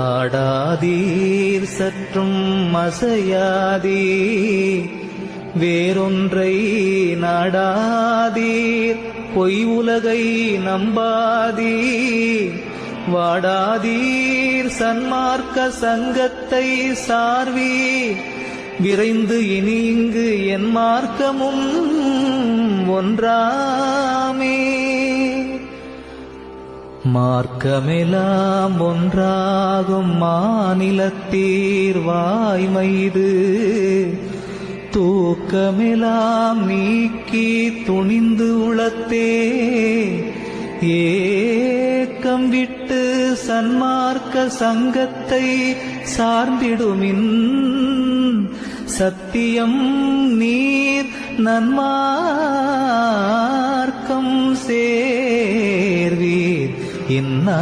ஆடாதீர் சற்றும் அசையாதீர். வேறொன்றை நாடாதீர் பொய் உலகை நம்பாதீர். வாடாதீர் சன்மார்க்க சங்கத்தை சார்வி விரைந்து இனி இங்கு என் மார்க்கமும் ஒன்றாமே. மார்க்கமெலாம் ஒன்றாகும் மாநிலத்தீர் வாய்மைது தூக்கமெலாம் நீக்கி துணிந்து உளத்தே. ஏக்கம் விட்டு சன்மார்க்க சங்கத்தை சார்ந்திடுமின். சத்தியம் நீர் நன்மார்க்கம் சே ഇന്നാ